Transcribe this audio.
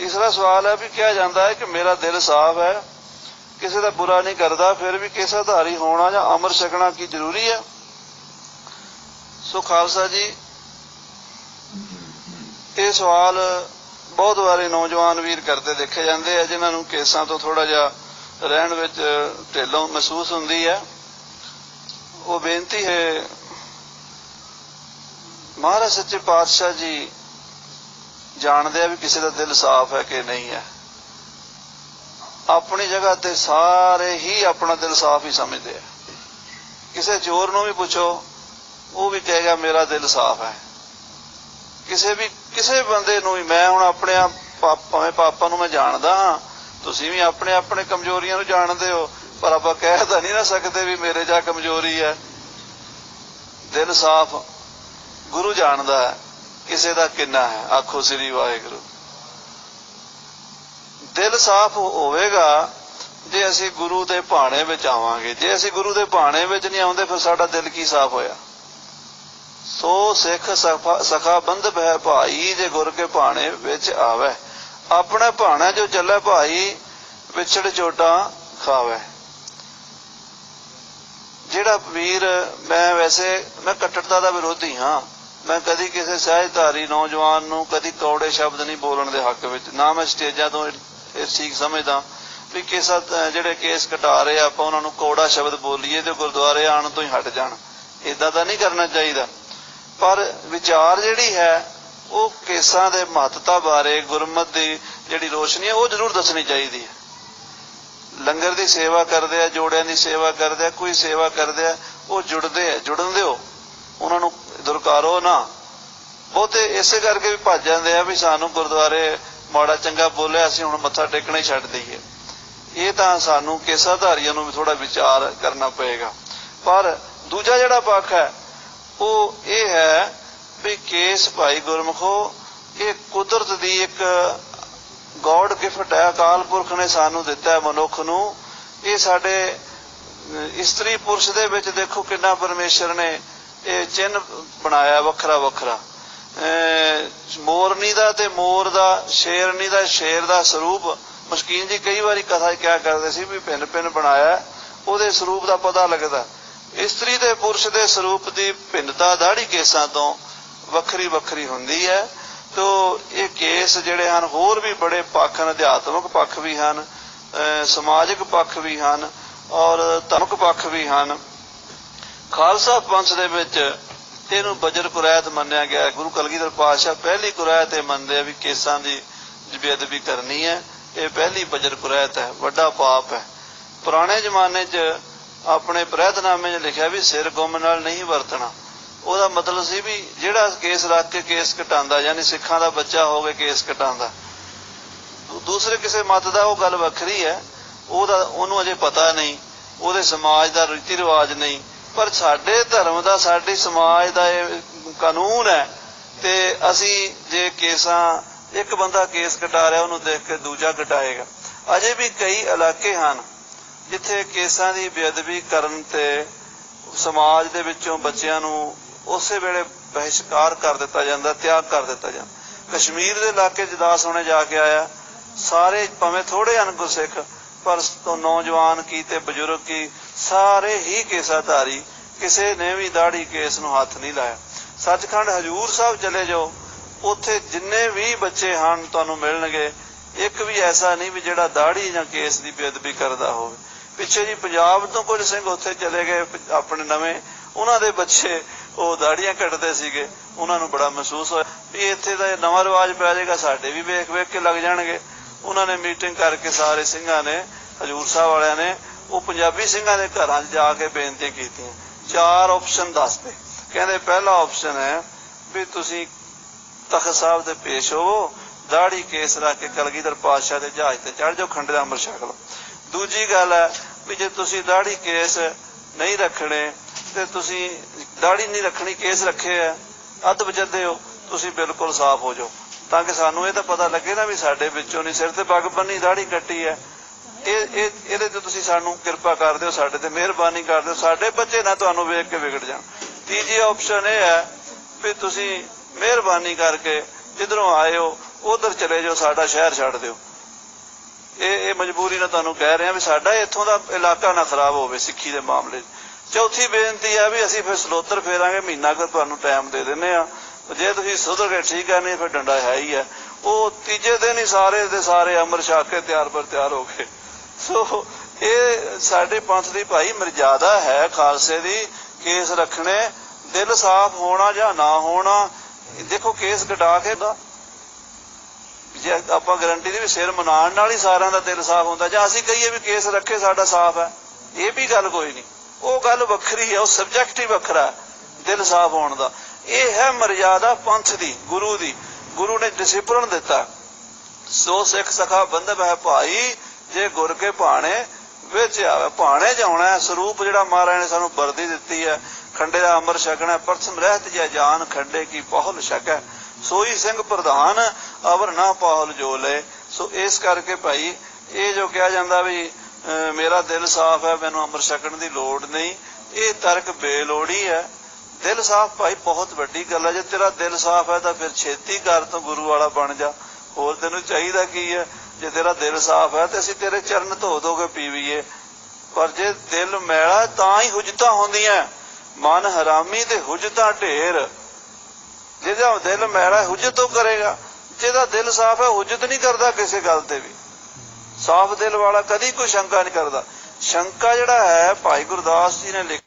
ਤੀਸਰਾ ਸਵਾਲ ਹੈ ਵੀ ਕਿਹਾ ਜਾਂਦਾ ਹੈ ਕਿ ਮੇਰਾ ਦਿਲ ਸਾਫ਼ ਹੈ, ਕਿਸੇ ਦਾ ਬੁਰਾ ਨਹੀਂ ਕਰਦਾ, ਫਿਰ ਵੀ ਕਿਸੇ ਆਧਾਰੀ ਹੋਣਾ ਜਾਂ ਅਮਰ ਛਕਣਾ ਕੀ ਜ਼ਰੂਰੀ ਹੈ? ਸੋ ਖਾਲਸਾ ਜੀ, ਇਹ ਸਵਾਲ ਬਹੁਤ ਵਾਰੇ ਨੌਜਵਾਨ ਵੀਰ ਕਰਦੇ ਦੇਖੇ ਜਾਂਦੇ ਆ, ਜਿਨ੍ਹਾਂ ਨੂੰ ਕੇਸਾਂ ਤੋਂ ਥੋੜਾ ਜਿਹਾ ਰਹਿਣ ਵਿੱਚ ਢਿੱਲੋਂ ਮਹਿਸੂਸ ਹੁੰਦੀ ਹੈ। ਉਹ ਬੇਨਤੀ ਹੈ, ਮਹਾਰਾਜ ਸੱਚੇ ਪਾਤਸ਼ਾਹ ਜੀ ਜਾਣਦੇ ਆ ਵੀ ਕਿਸੇ ਦਾ ਦਿਲ ਸਾਫ਼ ਹੈ ਕਿ ਨਹੀਂ ਹੈ। ਆਪਣੀ ਜਗ੍ਹਾ ਤੇ ਸਾਰੇ ਹੀ ਆਪਣਾ ਦਿਲ ਸਾਫ਼ ਹੀ ਸਮਝਦੇ ਆ। ਕਿਸੇ ਚੋਰ ਨੂੰ ਵੀ ਪੁੱਛੋ, ਉਹ ਵੀ ਕਹੇਗਾ, ਮੇਰਾ ਦਿਲ ਸਾਫ਼ ਹੈ। ਕਿਸੇ ਵੀ, ਕਿਸੇ ਬੰਦੇ ਨੂੰ ਵੀ, ਮੈਂ ਹੁਣ ਆਪਣੇ ਆਪ ਭਾਵੇਂ ਪਾਪਾ ਨੂੰ ਮੈਂ ਜਾਣਦਾ ਹਾਂ, ਤੁਸੀਂ ਵੀ ਆਪਣੇ ਆਪਣੇ ਕਮਜ਼ੋਰੀਆਂ ਨੂੰ ਜਾਣਦੇ ਹੋ, ਪਰ ਆਪਾਂ ਕਹਿ ਤਾਂ ਨਹੀਂ ਨਾ ਸਕਦੇ ਵੀ ਮੇਰੇ ਜਾ ਕਮਜ਼ੋਰੀ ਹੈ। ਦਿਲ ਸਾਫ਼ ਗੁਰੂ ਜਾਣਦਾ ਹੈ। ਕਿਸੇ ਦਾ ਕਿੰਨਾ ਹੈ? ਆਖੋ ਸ੍ਰੀ ਵਾਹਿਗੁਰੂ। ਦਿਲ ਸਾਫ਼ ਹੋਵੇਗਾ ਜੇ ਅਸੀਂ ਗੁਰੂ ਦੇ ਭਾਣੇ ਵਿੱਚ ਆਵਾਂਗੇ। ਜੇ ਅਸੀਂ ਗੁਰੂ ਦੇ ਭਾਣੇ ਵਿੱਚ ਨਹੀਂ ਆਉਂਦੇ, ਫਿਰ ਸਾਡਾ ਦਿਲ ਕੀ ਸਾਫ਼ ਹੋਇਆ? ਸੋ ਸਿੱਖ ਸਖਾ ਬੰਧ ਬਹਿ ਭਾਈ ਜੇ ਗੁਰ ਕੇ ਭਾਣੇ ਵਿੱਚ ਆਵੇ। ਆਪਣਾ ਭਾਣਾ ਜੋ ਚੱਲੇ ਭਾਈ ਵਿਛੜ ਚੋਟਾਂ ਖਾਵੇ। ਜਿਹੜਾ ਵੀਰ, ਮੈਂ ਵੈਸੇ, ਮੈਂ ਕੱਟੜਤਾ ਦਾ ਵਿਰੋਧੀ ਹਾਂ। ਮੈਂ ਕਦੀ ਕਿਸੇ ਸਹਿਜਧਾਰੀ ਨੌਜਵਾਨ ਨੂੰ ਕਦੀ ਕੌੜੇ ਸ਼ਬਦ ਨਹੀਂ ਬੋਲਣ ਦੇ ਹੱਕ ਵਿੱਚ, ਨਾ ਮੈਂ ਸਟੇਜਾਂ ਤੋਂ ਇਹ ਠੀਕ ਸਮਝਦਾ ਵੀ ਕਿਸਾ ਜਿਹੜੇ ਕੇਸ ਘਟਾ ਰਹੇ ਆਪਾਂ ਉਹਨਾਂ ਨੂੰ ਕੌੜਾ ਸ਼ਬਦ ਬੋਲੀਏ ਤੇ ਗੁਰਦੁਆਰੇ ਆਣ ਤੋਂ ਹੀ ਹਟ ਜਾਣ। ਇਦਾਂ ਤਾਂ ਨਹੀਂ ਕਰਨਾ ਚਾਹੀਦਾ। ਪਰ ਵਿਚਾਰ ਜਿਹੜੀ ਹੈ, ਉਹ ਕੇਸਾਂ ਦੇ ਮਹੱਤਤਾ ਬਾਰੇ, ਗੁਰਮਤ ਦੀ ਜਿਹੜੀ ਰੋਸ਼ਨੀ ਹੈ, ਉਹ ਜ਼ਰੂਰ ਦੱਸਣੀ ਚਾਹੀਦੀ ਹੈ। ਲੰਗਰ ਦੀ ਸੇਵਾ ਕਰਦੇ ਆ, ਜੋੜਿਆਂ ਦੀ ਸੇਵਾ ਕਰਦੇ ਆ, ਕੋਈ ਸੇਵਾ ਕਰਦੇ ਆ, ਉਹ ਜੁੜਦੇ ਆ, ਜੁੜਨ ਦਿਓ। ਉਹਨਾਂ ਨੂੰ ਦੁਰਕਾਰੋ ਨਾ। ਬਹੁਤੇ ਇਸੇ ਕਰਕੇ ਵੀ ਭੱਜ ਜਾਂਦੇ ਆ ਵੀ ਸਾਨੂੰ ਗੁਰਦੁਆਰੇ ਮਾੜਾ ਚੰਗਾ ਬੋਲਿਆ, ਅਸੀਂ ਹੁਣ ਮੱਥਾ ਟੇਕਣਾ ਹੀ ਛੱਡ ਦਈਏ। ਇਹ ਤਾਂ ਸਾਨੂੰ ਕੇਸਾਧਾਰੀਆਂ ਨੂੰ ਵੀ ਥੋੜਾ ਵਿਚਾਰ ਕਰਨਾ ਪਏਗਾ। ਪਰ ਦੂਜਾ ਜਿਹੜਾ ਪੱਖ ਹੈ, ਉਹ ਇਹ ਹੈ ਵੀ ਕੇਸ ਭਾਈ ਗੁਰਮਖੋ, ਇਹ ਕੁਦਰਤ ਦੀ ਇੱਕ ਗੋਡ ਗਿਫਟ ਹੈ। ਅਕਾਲ ਪੁਰਖ ਨੇ ਸਾਨੂੰ ਦਿੱਤਾ ਹੈ ਮਨੁੱਖ ਨੂੰ। ਇਹ ਸਾਡੇ ਇਸਤਰੀ ਪੁਰਸ਼ ਦੇ ਵਿੱਚ ਦੇਖੋ ਕਿੰਨਾ ਪਰਮੇਸ਼ਰ ਨੇ ਇਹ ਚਿੰਨ ਬਣਾਇਆ ਵੱਖਰਾ ਵੱਖਰਾ। ਮੋਰਨੀ ਦਾ ਤੇ ਮੋਰ ਦਾ, ਸ਼ੇਰਨੀ ਦਾ, ਸ਼ੇਰ ਦਾ ਸਰੂਪ। ਮਸਕੀਨ ਜੀ ਕਈ ਵਾਰੀ ਕਥਾ ਕਿਹਾ ਕਰਦੇ ਸੀ ਵੀ ਭਿੰਨ ਭਿੰਨ ਬਣਾਇਆ ਉਹਦੇ ਸਰੂਪ ਦਾ ਪਤਾ ਲੱਗਦਾ। ਇਸਤਰੀ ਤੇ ਪੁਰਸ਼ ਦੇ ਸਰੂਪ ਦੀ ਭਿੰਨਤਾ ਦਾੜੀ ਕੇਸਾਂ ਤੋਂ ਵੱਖਰੀ ਵੱਖਰੀ ਹੁੰਦੀ ਹੈ। ਤੋ ਇਹ ਕੇਸ ਜਿਹੜੇ ਹਨ, ਹੋਰ ਵੀ ਬੜੇ ਪੱਖ ਹਨ, ਅਧਿਆਤਮਿਕ ਪੱਖ ਵੀ ਹਨ ਸਮਾਜਿਕ ਪੱਖ ਵੀ ਹਨ ਔਰ ਧਰਮਿਕ ਪੱਖ ਵੀ ਹਨ। ਖਾਲਸਾ ਪੰਥ ਦੇ ਵਿੱਚ ਇਹਨੂੰ ਬਜਰ ਕੁਰੈਤ ਮੰਨਿਆ ਗਿਆ। ਗੁਰੂ ਕਲਗੀਧਰ ਪਾਤਸ਼ਾਹ ਪਹਿਲੀ ਕੁਰੈਤ ਇਹ ਮੰਨਦੇ ਆ ਵੀ ਕੇਸਾਂ ਦੀ ਬੇਅਦਬੀ ਕਰਨੀ ਹੈ। ਇਹ ਪਹਿਲੀ ਬਜਰ ਕੁਰੈਤ ਹੈ, ਵੱਡਾ ਪਾਪ ਹੈ। ਪੁਰਾਣੇ ਜ਼ਮਾਨੇ 'ਚ ਆਪਣੇ ਪ੍ਰਹਿਤਨਾਮੇ 'ਚ ਲਿਖਿਆ ਵੀ ਸਿਰ ਗੁੰਮ ਨਾਲ ਨਹੀਂ ਵਰਤਣਾ। ਉਹਦਾ ਮਤਲਬ ਸੀ ਵੀ ਜਿਹੜਾ ਕੇਸ ਰੱਖ ਕੇ ਕੇਸ ਘਟਾਉਂਦਾ, ਯਾਨੀ ਸਿੱਖਾਂ ਦਾ ਬੱਚਾ ਹੋਵੇ ਕੇਸ ਘਟਾਉਂਦਾ। ਦੂਸਰੇ ਕਿਸੇ ਮਤ ਦਾ ਉਹ ਗੱਲ ਵੱਖਰੀ ਹੈ। ਉਹਦਾ ਉਹਨੂੰ ਅਜੇ ਪਤਾ ਨਹੀਂ। ਉਹਦੇ ਸਮਾਜ ਦਾ ਰੀਤੀ ਰਿਵਾਜ ਨਹੀਂ। ਪਰ ਸਾਡੇ ਧਰਮ ਦਾ, ਸਾਡੇ ਸਮਾਜ ਦਾ ਇਹ ਕਾਨੂੰਨ ਹੈ ਤੇ ਅਸੀਂ ਜੇ ਕੇਸਾਂ, ਇੱਕ ਬੰਦਾ ਕੇਸ ਕਟਾ ਰਿਹਾ, ਉਹਨੂੰ ਦੇਖ ਕੇ ਦੂਜਾ ਕਟਾਏਗਾ। ਅਜੇ ਵੀ ਕਈ ਇਲਾਕੇ ਹਨ ਜਿੱਥੇ ਕੇਸਾਂ ਦੀ ਬੇਅਦਬੀ ਕਰਨ ਤੇ ਸਮਾਜ ਦੇ ਵਿੱਚੋਂ ਬੱਚਿਆਂ ਨੂੰ ਉਸੇ ਵੇਲੇ ਬਹਿਸ਼ਕਾਰ ਕਰ ਦਿੱਤਾ ਜਾਂਦਾ, ਤਿਆਗ ਕਰ ਦਿੱਤਾ ਜਾਂਦਾ। ਕਸ਼ਮੀਰ ਦੇ ਇਲਾਕੇ 'ਚ ਦਾਸ ਹੋਣੇ ਜਾ ਕੇ ਆਇਆ। ਸਾਰੇ ਭਾਵੇਂ ਥੋੜੇ ਹਨ ਗੁਰਸਿੱਖ ਪਰ ਨੌਜਵਾਨ ਕੀ ਤੇ ਬਜ਼ੁਰਗ ਕੀ ਸਾਰੇ ਹੀ ਕੇਸਾਧਾਰੀ ਕਿਸੇ ਨੇ ਵੀ ਦਾੜੀ ਕੇਸ ਨੂੰ ਹੱਥ ਨਹੀਂ ਲਾਇਆ। ਸੱਚਖੰਡ ਹਜੂਰ ਸਾਹਿਬ ਚਲੇ ਜਾਓ, ਉੱਥੇ ਜਿੰਨੇ ਵੀ ਬੱਚੇ ਹਨ ਤੁਹਾਨੂੰ ਮਿਲਣਗੇ, ਇੱਕ ਵੀ ਐਸਾ ਨਹੀਂ ਵੀ ਜਿਹੜਾ ਦਾੜੀ ਜਾਂ ਕੇਸ ਦੀ ਬੇਅਦਬੀ ਕਰਦਾ ਹੋਵੇ। ਪਿੱਛੇ ਜੀ ਪੰਜਾਬ ਤੋਂ ਕੁਝ ਸਿੰਘ ਉੱਥੇ ਚਲੇ ਗਏ ਆਪਣੇ ਨਵੇਂ, ਉਹਨਾਂ ਦੇ ਬੱਚੇ ਉਹ ਦਾੜੀਆਂ ਕੱਟਦੇ ਸੀਗੇ, ਉਹਨਾਂ ਨੂੰ ਬੜਾ ਮਹਿਸੂਸ ਹੋਇਆ ਵੀ ਇੱਥੇ ਦਾ ਨਵਾਂ ਰਿਵਾਜ ਪੈ ਜਾਏਗਾ, ਸਾਡੇ ਵੀ ਵੇਖ ਵੇਖ ਕੇ ਲੱਗ ਜਾਣਗੇ। ਉਹਨਾਂ ਨੇ ਮੀਟਿੰਗ ਕਰਕੇ ਸਾਰੇ ਸਿੰਘਾਂ ਨੇ, ਹਜੂਰ ਸਾਹਿਬ ਵਾਲਿਆਂ ਨੇ ਉਹ ਪੰਜਾਬੀ ਸਿੰਘਾਂ ਦੇ ਘਰਾਂ 'ਚ ਜਾ ਕੇ ਬੇਨਤੀ ਕੀਤੀ। ਚਾਰ ਆਪਸ਼ਨ ਦੱਸਦੇ ਕਹਿੰਦੇ ਪਹਿਲਾ ਆਪਸ਼ਨ ਹੈ ਵੀ ਤੁਸੀਂ ਤਖਤ ਸਾਹਿਬ ਦੇ ਪੇਸ਼ ਹੋਵੋ ਦਾੜੀ ਕੇਸ ਰੱਖ ਕੇ ਕਲਗੀਧਰ ਪਾਤਸ਼ਾਹ ਦੇ ਜਹਾਜ਼ ਤੇ ਚੜ ਜਾਓ, ਖੰਡੇ ਦਾ ਅੰਮ੍ਰਿਤ ਛਕ ਲਓ। ਦੂਜੀ ਗੱਲ ਹੈ ਵੀ ਜੇ ਤੁਸੀਂ ਦਾੜੀ ਕੇਸ ਨਹੀਂ ਰੱਖਣੇ, ਤੇ ਤੁਸੀਂ ਦਾੜੀ ਨਹੀਂ ਰੱਖਣੀ, ਕੇਸ ਰੱਖੇ ਆ ਅੱਧ ਵਜਦੇ ਹੋ, ਤੁਸੀਂ ਬਿਲਕੁਲ ਸਾਫ਼ ਹੋ ਜਾਓ। ਤਾਂ ਕਿ ਸਾਨੂੰ ਇਹ ਤਾਂ ਪਤਾ ਲੱਗੇ ਨਾ ਵੀ ਸਾਡੇ ਵਿੱਚੋਂ ਨਹੀਂ ਸਿਰ ਤੇ ਪੱਗ ਬੰਨੀ ਦਾੜੀ ਕੱਟੀ ਹੈ। ਇਹ ਇਹ, ਇਹਦੇ ਤੇ ਤੁਸੀਂ ਸਾਨੂੰ ਕਿਰਪਾ ਕਰ ਦਿਓ, ਸਾਡੇ ਤੇ ਮਿਹਰਬਾਨੀ ਕਰ ਦਿਓ। ਸਾਡੇ ਬੱਚੇ ਨਾ ਤੁਹਾਨੂੰ ਵੇਖ ਕੇ ਵਿਗੜ ਜਾਣ। ਤੀਜੀ ਆਪਸ਼ਨ ਇਹ ਹੈ ਵੀ ਤੁਸੀਂ ਮਿਹਰਬਾਨੀ ਕਰਕੇ ਜਿੱਧਰੋਂ ਆਏ ਹੋ, ਉਧਰ ਚਲੇ ਜਾਓ, ਸਾਡਾ ਸ਼ਹਿਰ ਛੱਡ ਦਿਓ। ਇਹ ਇਹ ਮਜਬੂਰੀ ਨਾਲ ਤੁਹਾਨੂੰ ਕਹਿ ਰਹੇ ਹਾਂ ਵੀ ਸਾਡਾ ਇੱਥੋਂ ਦਾ ਇਲਾਕਾ ਨਾ ਖਰਾਬ ਹੋਵੇ, ਸਿੱਖੀ ਦੇ ਮਾਮਲੇ 'ਚ। ਚੌਥੀ ਬੇਨਤੀ ਹੈ ਵੀ ਅਸੀਂ ਫਿਰ ਸਲੋਤਰ ਫੇਰਾਂਗੇ, ਮਹੀਨਾ ਕੁ ਤੁਹਾਨੂੰ ਟਾਈਮ ਦੇ ਦਿੰਨੇ ਆ ਜੇ ਤੁਸੀਂ ਸੁਧਰ ਕੇ ਠੀਕ ਹੈ, ਨਹੀਂ ਫਿਰ ਡੰਡਾ ਹੈ ਹੀ ਹੈ। ਉਹ ਤੀਜੇ ਦਿਨ ਹੀ ਸਾਰੇ ਦੇ ਸਾਰੇ ਅਮਰ ਛਕ ਕੇ ਤਿਆਰ ਪਰ ਤਿਆਰ ਹੋ ਗਏ। ਸੋ ਇਹ ਸਾਡੇ ਪੰਥ ਦੀ ਭਾਈ ਮਰਜ਼ਾਦਾ ਹੈ ਖਾਲਸੇ ਦੀ ਕੇਸ ਰੱਖਣੇ, ਦਿਲ ਸਾਫ਼ ਹੋਣਾ ਜਾਂ ਨਾ ਹੋਣਾ, ਦੇਖੋ ਕੇਸ ਕਟਾ ਕੇ ਦਾ। ਜੇ ਆਪਾਂ ਗਾਰੰਟੀ ਦੀ ਵੀ ਸਿਰ ਮਨਾਉਣ ਨਾਲ ਹੀ ਸਾਰਿਆਂ ਦਾ ਦਿਲ ਸਾਫ਼ ਹੁੰਦਾ, ਜਾਂ ਅਸੀਂ ਕਹੀਏ ਵੀ ਕੇਸ ਰੱਖੇ ਸਾਡਾ ਸਾਫ਼ ਹੈ, ਇਹ ਵੀ ਗੱਲ ਕੋਈ ਨਹੀਂ। ਉਹ ਗੱਲ ਵੱਖਰੀ ਹੈ, ਉਹ ਸਬਜੈਕਟ ਹੀ ਵੱਖਰਾ ਦਿਲ ਸਾਫ਼ ਹੋਣ ਦਾ। ਇਹ ਹੈ ਮਰਜ਼ਾਦਾ ਪੰਥ ਦੀ, ਗੁਰੂ ਦੀ। ਗੁਰੂ ਨੇ ਡਿਸਪਲਨ ਦਿੱਤਾ। ਸੋ ਸਿੱਖ ਸਖਾ ਬੰਧਪ ਹੈ ਭਾਈ ਜੇ ਗੁਰ ਕੇ ਭਾਣੇ ਵਿੱਚ ਆਵੇ, ਭਾਣੇ ਜਾਉਣਾ ਸਰੂਪ ਜਿਹੜਾ ਮਹਾਰਾਜ ਨੇ ਸਾਨੂੰ ਵਰਦੀ ਦਿੱਤੀ ਹੈ, ਖੰਡੇ ਦਾ ਅਮਰ ਛਕਣਾ ਪ੍ਰਥਮ ਰਹਿਤ ਜੈ ਜਾਨ, ਖੰਡੇ ਕੀ ਪਹੁਲ ਛਕੈ ਸੋਈ ਸਿੰਘ ਪ੍ਰਧਾਨ, ਅਵਰ ਨਾ ਪਾਹਲ ਜੋ ਲੈ ਸੋ ਇਸ ਕਰਕੇ ਭਾਈ, ਇਹ ਜੋ ਕਿਹਾ ਜਾਂਦਾ ਵੀ ਮੇਰਾ ਦਿਲ ਸਾਫ਼ ਹੈ, ਮੈਨੂੰ ਅਮਰ ਛਕਣ ਦੀ ਲੋੜ ਨਹੀਂ, ਇਹ ਤਰਕ ਬੇਲੋੜੀ ਹੈ। ਦਿਲ ਸਾਫ਼ ਭਾਈ ਬਹੁਤ ਵੱਡੀ ਗੱਲ ਹੈ। ਜੇ ਤੇਰਾ ਦਿਲ ਸਾਫ਼ ਹੈ ਤਾਂ ਫਿਰ ਛੇਤੀ ਕਰ ਤੋਂ ਗੁਰੂ ਵਾਲਾ ਬਣ ਜਾ। ਹੋਰ ਤੈਨੂੰ ਚਾਹੀਦਾ ਕੀ ਹੈ? ਜੇ ਤੇਰਾ ਦਿਲ ਸਾਫ਼ ਹੈ ਤੇ ਅਸੀਂ ਤੇਰੇ ਚਰਨ ਧੋ ਦੋਗੇ ਪੀਵੀਏ। ਪਰ ਜੇ ਦਿਲ ਮੈਲਾ ਤਾਂ ਹੀ ਹੁਜਤਾਂ ਹੁੰਦੀਆਂ ਮਨ ਹਰਾਮੀ ਤੇ ਹੁਜਤਾਂ ਢੇਰ। ਜਿਹਦਾ ਦਿਲ ਮੈਲਾ ਹੁਜਤ ਉਹ ਕਰੇਗਾ। ਜਿਹਦਾ ਦਿਲ ਸਾਫ਼ ਹੈ ਹੁਜਤ ਨਹੀਂ ਕਰਦਾ ਕਿਸੇ ਗੱਲ ਤੇ ਵੀ। ਸਾਫ਼ ਦਿਲ ਵਾਲਾ ਕਦੀ ਕੋਈ ਸ਼ੰਕਾ ਨਹੀਂ ਕਰਦਾ। ਸ਼ੰਕਾ ਜਿਹੜਾ ਹੈ ਭਾਈ ਗੁਰਦਾਸ ਜੀ ਨੇ ਲਿਖ